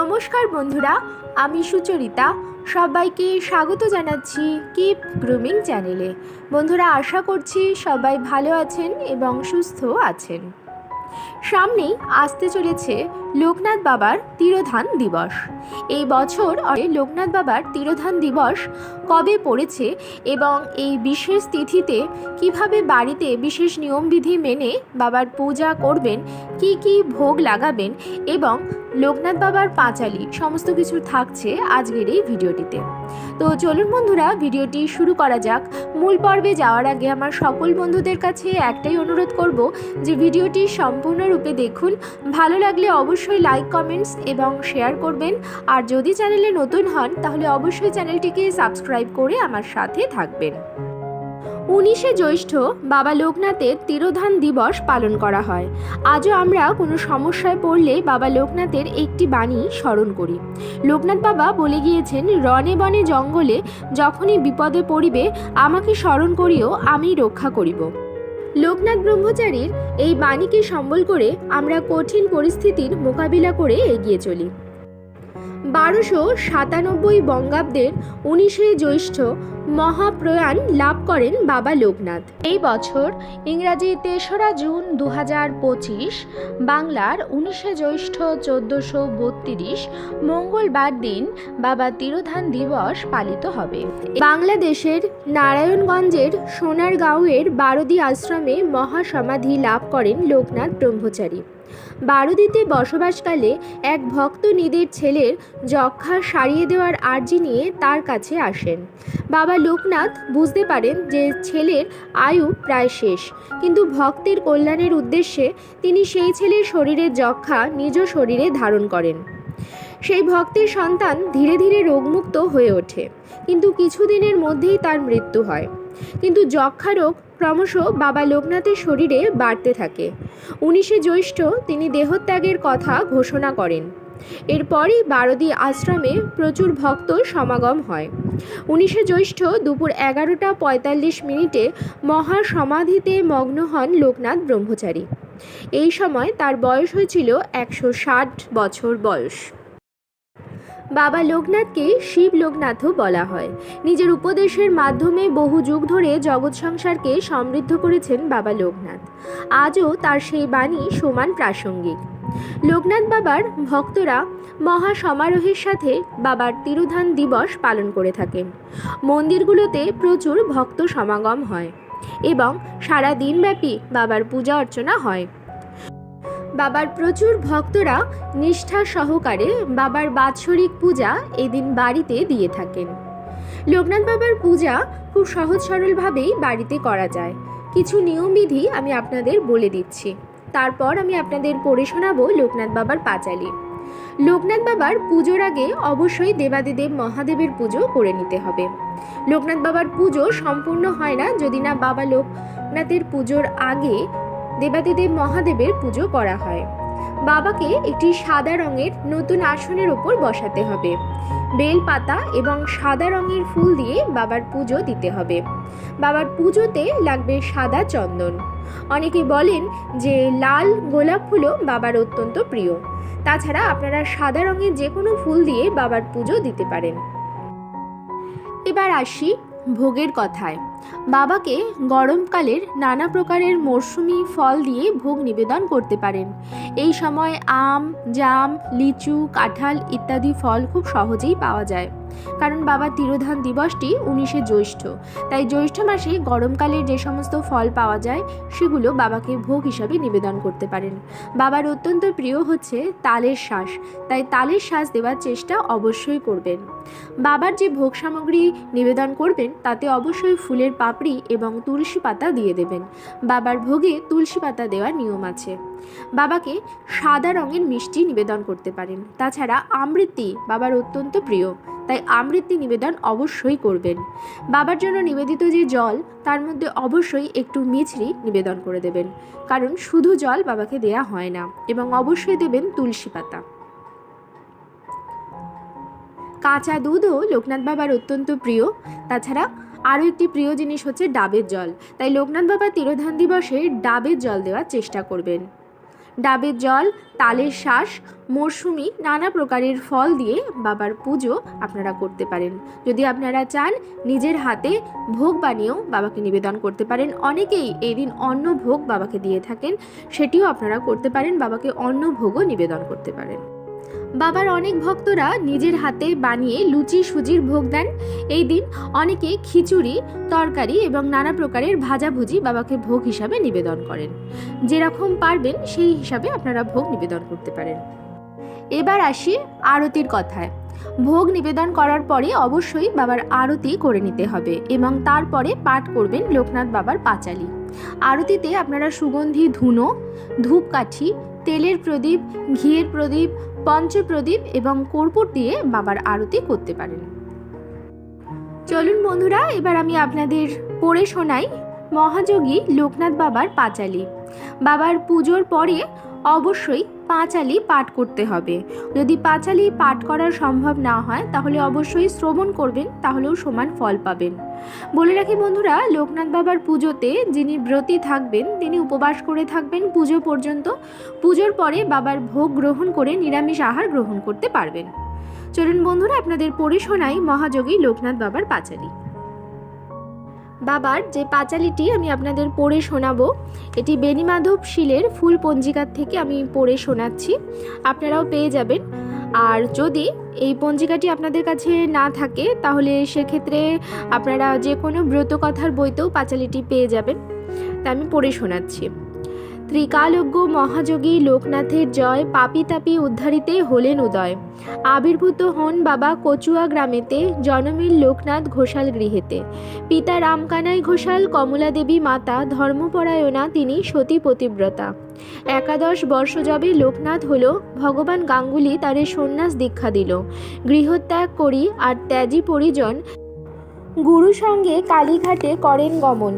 নমস্কার বন্ধুরা, আমি সুচরিতা। সবাইকে স্বাগত জানাচ্ছি কিপ গ্রুমিং চ্যানেলে। বন্ধুরা, আশা করছি সবাই ভালো আছেন এবং সুস্থ আছেন। সামনেই আসতে চলেছে লোকনাথ বাবার তিরোধান দিবস। এই বছর লোকনাথ বাবার তিরোধান দিবস কবে পড়েছে এবং এই বিশেষ তিথিতে কীভাবে বাড়িতে বিশেষ নিয়মবিধি মেনে বাবার পূজা করবেন, কি কি ভোগ লাগাবেন এবং লোকনাথ বাবার পাঁচালি সমস্ত কিছু থাকছে আজকের এই ভিডিওটিতে। তো চলুন বন্ধুরা, ভিডিওটি শুরু করা যাক। মূল পর্বে যাওয়ার আগে আমার সকল বন্ধুদের কাছে একটাই অনুরোধ করব যে ভিডিওটি সম্পূর্ণরূপে দেখুন। ভালো লাগলে অবশ্যই লাইক কমেন্টস এবং শেয়ার করবেন। আর যদি চ্যানেলে নতুন হন, তাহলে অবশ্যই চ্যানেলটিকে সাবস্ক্রাইব করে আমার সাথে থাকবেন। উনিশে জ্যৈষ্ঠ বাবা লোকনাথের তিরোধান দিবস পালন করা হয়। আজও আমরা কোনো সমস্যায় পড়লে বাবা লোকনাথের একটি বাণী স্মরণ করি। লোকনাথ বাবা বলে গিয়েছেন রনে বনে জঙ্গলে যখনই বিপদে পড়িবে, আমাকে স্মরণ করিও, আমি রক্ষা করিব। লোকনাথ ব্রহ্মচারীর এই বাণীকে সম্বল করে আমরা কঠিন পরিস্থিতির মোকাবিলা করে এগিয়ে চলি। বারোশো সাতানব্বই বঙ্গাব্দের উনিশে জ্যৈষ্ঠ মহাপ্রয়াণ লাভ করেন বাবা লোকনাথ। এই বছর ইংরাজি তেসরা জুন দু পঁচিশ, বাংলার উনিশে জ্যৈষ্ঠ চোদ্দোশো বত্রিশ মঙ্গলবার দিন বাবা তিরোধান দিবস পালিত হবে। বাংলাদেশের নারায়ণগঞ্জের সোনারগাঁওয়ের বারদি আশ্রমে মহাসমাধি লাভ করেন লোকনাথ ব্রহ্মচারী। বারুদিতে বসবাসকালে এক ভক্ত নিদের ছেলের যক্ষা সারিয়ে দেওয়ার আর্জি নিয়ে তার কাছে আসেন। বাবা লোকনাথ বুঝতে পারেন যে ছেলের আয়ু প্রায় শেষ, কিন্তু ভক্তের কল্যাণের উদ্দেশ্যে তিনি সেই ছেলের শরীরের যক্ষা নিজ শরীরে ধারণ করেন। সেই ভক্তের সন্তান ধীরে ধীরে রোগমুক্ত হয়ে ওঠে। কিন্তু কিছুদিনের মধ্যেই তার মৃত্যু হয়। কিন্তু যক্ষা রোগ ক্রমশ বাবা লোকনাথের শরীরে বাড়তে থাকে। উনিশে জ্যৈষ্ঠ তিনি দেহত্যাগের কথা ঘোষণা করেন। এরপরই বারদি আশ্রমে প্রচুর ভক্ত সমাগম হয়। উনিশে জ্যৈষ্ঠ দুপুর এগারোটা পঁয়তাল্লিশ মিনিটে মহা সমাধিতে মগ্ন হন লোকনাথ ব্রহ্মচারী। এই সময় তার বয়স হয়েছিল একশো ষাট বছর বয়স। বাবা লোকনাথকে শিব লোকনাথও বলা হয়। নিজের উপদেশের মাধ্যমে বহু যুগ ধরে জগৎ সংসারকে সমৃদ্ধ করেছেন বাবা লোকনাথ। আজও তার সেই বাণী সমান প্রাসঙ্গিক। লোকনাথ বাবার ভক্তরা মহা সমারোহের সাথে বাবার তিরোধান দিবস পালন করে থাকেন। মন্দিরগুলোতে প্রচুর ভক্ত সমাগম হয় এবং সারা দিনব্যাপী বাবার পূজা অর্চনা হয়। বাবার প্রচুর ভক্তরা নিষ্ঠা সহকারে বাবার বাৎসরিক পূজা এদিন বাড়িতে দিয়ে থাকেন। লোকনাথ বাবার পূজা খুব সহজ সরলভাবেই বাড়িতে করা যায়। কিছু নিয়মবিধি আমি আপনাদের বলে দিচ্ছি। তারপর আমি আপনাদের পড়ে শোনাবো লোকনাথ বাবার পাঁচালি। লোকনাথ বাবার পুজোর আগে অবশ্যই দেবাদিদেব মহাদেবের পুজো করে নিতে হবে। লোকনাথ বাবার পুজো সম্পূর্ণ হয় না যদি না বাবা লোকনাথের পুজোর আগে দেবাদিদেব মহাদেবের পুজো করা হয়। বাবাকে একটি সাদা রঙের নতুন আসনের ওপর বসাতে হবে। বেল পাতা এবং সাদা রঙের ফুল দিয়ে বাবার পুজো দিতে হবে। বাবার পুজোতে লাগবে সাদা চন্দন। অনেকে বলেন যে লাল গোলাপ ফুলও বাবার অত্যন্ত প্রিয়। তাছাড়া আপনারা সাদা রঙের যে কোনো ফুল দিয়ে বাবার পুজো দিতে পারেন। এবার আসি ভোগের কথায়। বাবাকে গরমকালের নানা প্রকারের মরশুমি ফল দিয়ে ভোগ নিবেদন করতে পারেন। এই সময় আম, জাম, লিচু, কাঁঠাল ইত্যাদি ফল খুব সহজেই পাওয়া যায়। কারণ বাবার তিরোধান দিবসটি উনিশে জ্যৈষ্ঠ। তাই জ্যৈষ্ঠ মাসে গরমকালের যে সমস্ত ফল পাওয়া যায়, সেগুলো বাবাকে ভোগ হিসাবে নিবেদন করতে পারেন। বাবার অত্যন্ত প্রিয় হচ্ছে তালের শ্বাস তাই তালের শ্বাস দেওয়ার চেষ্টা অবশ্যই করবেন। বাবার যে ভোগ সামগ্রী নিবেদন করবেন, তাতে অবশ্যই ফুলের পাপড়ি এবং তুলসী পাতা দিয়ে দেবেন। বাবার ভোগে তুলসী পাতা দেওয়ার নিয়ম আছে। বাবাকে সাদা রঙের মিষ্টি নিবেদন করতে পারেন। তাছাড়া আমৃত্যি বাবার অত্যন্ত প্রিয়, তাই আমৃত্যি নিবেদন অবশ্যই করবেন। বাবার জন্য নিবেদিত যে জল, তার মধ্যে অবশ্যই একটু মিছরি নিবেদন করে দেবেন, কারণ শুধু জল বাবাকে দেয়া হয় না, এবং অবশ্যই দেবেন তুলসী পাতা। কাঁচা দুধও লোকনাথ বাবার অত্যন্ত প্রিয়। তাছাড়া আরও একটি প্রিয় জিনিস হচ্ছে ডাবের জল। তাই লোকনাথ বাবা তিরোধান দিবসে ডাবের জল দেওয়ার চেষ্টা করবেন। ডাবের জল, তালের শ্বাস মরশুমি, নানা প্রকারের ফল দিয়ে বাবার পুজো আপনারা করতে পারেন। যদি আপনারা চান নিজের হাতে ভোগ বানিয়েও বাবাকে নিবেদন করতে পারেন, অনেকেই এই দিন অন্ন ভোগ বাবাকে দিয়ে থাকেন, সেটিও আপনারা করতে পারেন, বাবাকে অন্ন ভোগও নিবেদন করতে পারেন। বাবার অনেক ভক্তরা নিজের হাতে বানিয়ে লুচি সুজির ভোগ দেন। এই দিন অনেকে খিচুড়ি, তরকারি এবং নানা প্রকারের ভাজাভুজি বাবাকে ভোগ হিসাবে নিবেদন করেন। যেরকম পারবেন সেই হিসাবে আপনারা ভোগ নিবেদন করতে পারেন। এবার আসি আরতির কথায়। ভোগ নিবেদন করার পরে অবশ্যই বাবার আরতি করে নিতে হবে এবং তারপরে পাঠ করবেন লোকনাথ বাবার পাঁচালি। আরতিতে আপনারা সুগন্ধি, ধুনো, ধূপকাঠি, তেলের প্রদীপ, ঘিয়ের প্রদীপ পঞ্চপ্রদীপ এবং কর্পূর দিয়ে বাবার আরতি করতে পারেন। চলুন বন্ধুরা, এবার আমি আপনাদের পড়ে শোনাই মহাযোগী লোকনাথ বাবার পাঁচালি। বাবার পুজোর পরে অবশ্যই পাঁচালি পাঠ করতে হবে। যদি পাঁচালি পাঠ করা সম্ভব না হয়, তাহলে অবশ্যই শ্রবণ করবেন, তাহলেও সমান ফল পাবেন। বলে রাখি বন্ধুরা, লোকনাথ বাবার পুজোতে যিনি ব্রতী থাকবেন, তিনি উপবাস করে থাকবেন পুজো পর্যন্ত। পুজোর পরে বাবার ভোগ গ্রহণ করে নিরামিষ আহার গ্রহণ করতে পারবেন। চলুন বন্ধুরা, আপনাদের পড়ে শোনাই মহাযোগী লোকনাথ বাবার পাঁচালি। বাবার যে পাঁচালিটি আমি আপনাদের পড়ে শোনাবো, এটি বেণীমাধব শিলের ফুল পঞ্জিকার থেকে আমি পড়ে শোনাচ্ছি। আপনারাও পেয়ে যাবেন। আর যদি এই পঞ্জিকাটি আপনাদের কাছে না থাকে, তাহলে সেক্ষেত্রে আপনারা যে কোনো ব্রতকথার বইতেও পাঁচালিটি পেয়ে যাবেন। তা আমি পড়ে শোনাচ্ছি। ত্রিকালজ্ঞ মহাযোগী লোকনাথের জয় পাপি তাপি উদ্ধারিতে হলেন উদয়। আবির্ভূত হন বাবা কচুয়া গ্রামেতে জনমিল লোকনাথ ঘোষাল গৃহেতে। পিতা রামকানাই ঘোষাল, কমলা দেবী মাতা, ধর্মপরায়ণা তিনি সতী পতিব্রতা। একাদশ বর্ষ যবে লোকনাথ হল, ভগবান গাঙ্গুলি তারে সন্ন্যাস দীক্ষা দিল। গৃহত্যাগ করি আর ত্যাজি পরিজন গুরু সঙ্গে কালীঘাটে করেন গমন।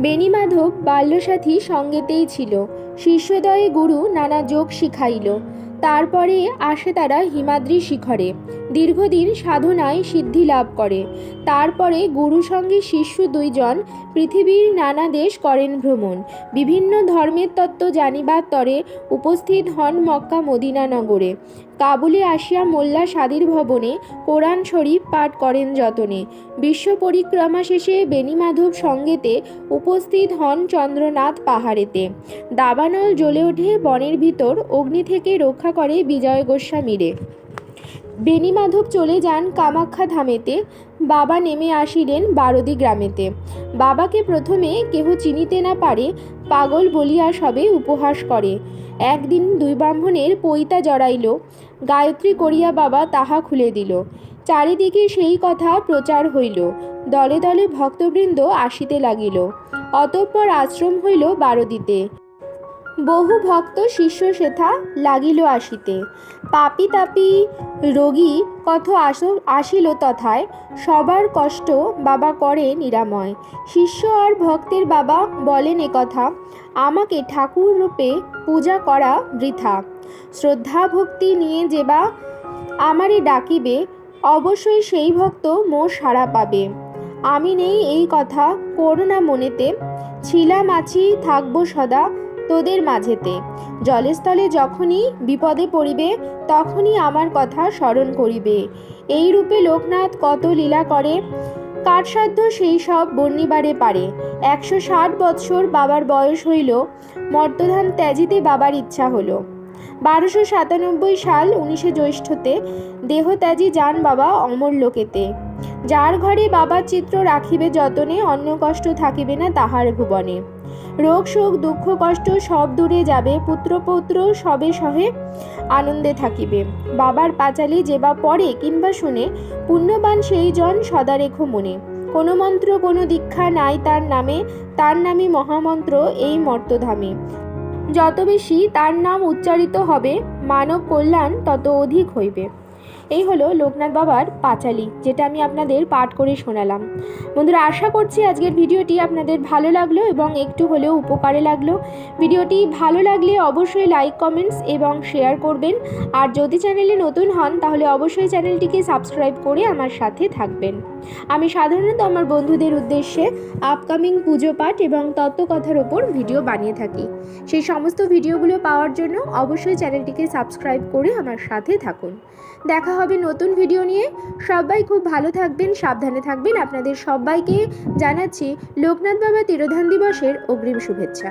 বেণীমাধব বাল্যসাথী সঙ্গেতেই ছিল। শিষ্যদয়ে গুরু নানা যোগ শিখাইল। তারপরে আসে তারা হিমাদ্রি শিখরে। দীর্ঘদিন সাধনায় সিদ্ধি লাভ করে। তারপরে গুরু সঙ্গে শিষ্য দুইজন পৃথিবীর নানা দেশ করেন ভ্রমণ। বিভিন্ন ধর্মের তত্ত্ব জানিবার তরে উপস্থিত হন মক্কা মদিনা নগরে। কাবুলে আসিয়া মোল্লা সাদির ভবনে কোরআন শরীফ পাঠ করেন যতনে। বিশ্ব পরিক্রমা শেষে বেণীমাধব সঙ্গেতে উপস্থিত হন চন্দ্রনাথ পাহাড়েতে। দাবানল জ্বলে ওঠে বনের ভিতর, অগ্নি থেকে রক্ষা করে বিজয় গোস্বামীরে। বেণীমাধব চলে যান কামাখ্যা ধামেতে। বাবা নেমে আসিলেন বারদি গ্রামেতে। বাবাকে প্রথমে কেহ চিনিতে না পারে, পাগল বলিয়া সবে উপহাস করে। একদিন দুই ব্রাহ্মণের পৈতা জড়াইল। গায়ত্রী করিয়া বাবা তাহা খুলে দিল। চারিদিকে সেই কথা প্রচার হইল। দলে দলে ভক্তবৃন্দ আসিতে লাগিল। অতঃপর আশ্রম হইল বারদিতে। বহু ভক্ত শিষ্য সেথা লাগিল আসিতে। পাপি তাপি রোগী কত আস, আসিল তথায়, সবার কষ্ট বাবা করে নিরাময়। শিষ্য আর ভক্তের বাবা বলেন কথা, আমাকে ঠাকুর রূপে পূজা করা বৃথা। শ্রদ্ধা ভক্তি নিয়ে যেবা আমারে ডাকিবে, অবশ্যই সেই ভক্ত মো সাড়া পাবে। আমি নেই এই কথা করোনা মনেতে। ছিলাম আছি, থাকব সদা তোদের মাঝেতে। জলস্থলে যখনই বিপদে পড়িবে, তখনই আমার কথা স্মরণ করিবে। এই রূপে লোকনাথ কত লীলা করে। কাঠসাধ্য সেই সব বর্ণিবারে পারে। একশো ষাট বৎসর বাবার বয়স হইল, মর্তধান ত্যাজিতে বাবার ইচ্ছা হলো। বারোশো সাতানব্বই সাল উনিশে জ্যৈষ্ঠতে দেহত্যাজি যান বাবা অমর লোকেতে যার ঘরে বাবার চিত্র রাখিবে যতনে, অন্য কষ্ট থাকিবে না তাহার ভুবনে। রোগ, শোক, দুঃখ, কষ্ট সব দূরে যাবে পুত্র পুত্রপৌত্র সবে সহে আনন্দে থাকিবে। বাবার পাঁচালি যেবা পড়ে কিংবা শুনে, পুণ্যবান সেই জন সদা রেখো মনে। কোনো মন্ত্র, কোনো দীক্ষা নাই তার নামে তার নামে মহামন্ত্র এই মর্তধামে। যত বেশি তার নাম উচ্চারিত হবে, মানব কল্যাণ তত অধিক হইবে। এই হলো লোকনাথ বাবার পাঁচালি, যেটা আমি আপনাদের পাঠ করে শোনালাম। বন্ধুরা, আশা করছি আজকের ভিডিওটি আপনাদের ভালো লাগল এবং একটু হলেও উপকারে লাগল। ভিডিওটি ভালো লাগলে অবশ্যই লাইক, কমেন্টস এবং শেয়ার করবেন। আর যদি চ্যানেলে নতুন হন, তাহলে অবশ্যই চ্যানেলটিকে সাবস্ক্রাইব করে আমার সাথে থাকবেন। আমি সাধারণত আমার বন্ধুদের উদ্দেশ্যে আপকামিং পুজো পাঠ এবং তত্ত্বকথার ওপর ভিডিও বানিয়ে থাকি। সেই সমস্ত ভিডিওগুলো পাওয়ার জন্য অবশ্যই চ্যানেলটিকে সাবস্ক্রাইব করে আমার সাথে থাকুন। দেখা হবে নতুন ভিডিও নিয়ে। সবাই খুব ভালো থাকবেন, সাবধানে থাকবেন। আপনাদের সবাইকে জানাচ্ছি লোকনাথ বাবা তিরোধান দিবসের অগ্রিম শুভেচ্ছা।